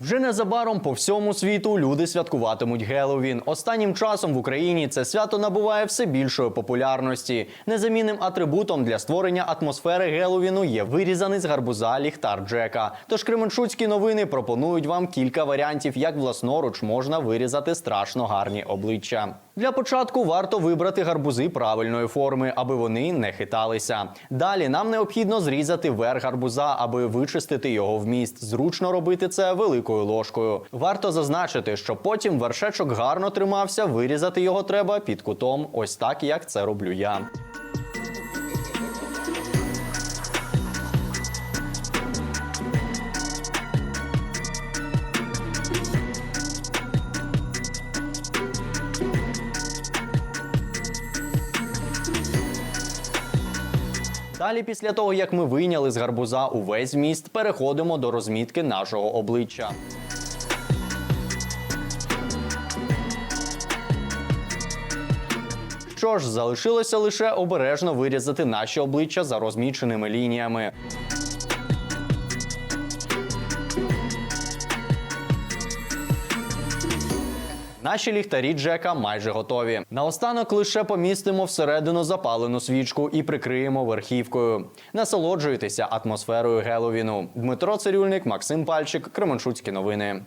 Вже незабаром по всьому світу люди святкуватимуть Геловін. Останнім часом в Україні це свято набуває все більшої популярності. Незамінним атрибутом для створення атмосфери Геловіну є вирізаний з гарбуза ліхтар Джека. Тож Кременчуцькі новини пропонують вам кілька варіантів, як власноруч можна вирізати страшно гарні обличчя. Для початку варто вибрати гарбузи правильної форми, аби вони не хиталися. Далі нам необхідно зрізати верх гарбуза, аби вичистити його вміст. Зручно робити це великою ложкою. Варто зазначити, що потім вершечок гарно тримався. Вирізати його треба під кутом, ось так як це роблю я. Далі, після того як ми вийняли з гарбуза увесь міст, переходимо до розмітки нашого обличчя. Що ж, залишилося лише обережно вирізати наші обличчя за розміченими лініями. Наші ліхтарі Джека майже готові. Наостанок лише помістимо всередину запалену свічку і прикриємо верхівкою. Насолоджуйтеся атмосферою Геловіну. Дмитро Цирюльник, Максим Пальчик, Кременчуцькі новини.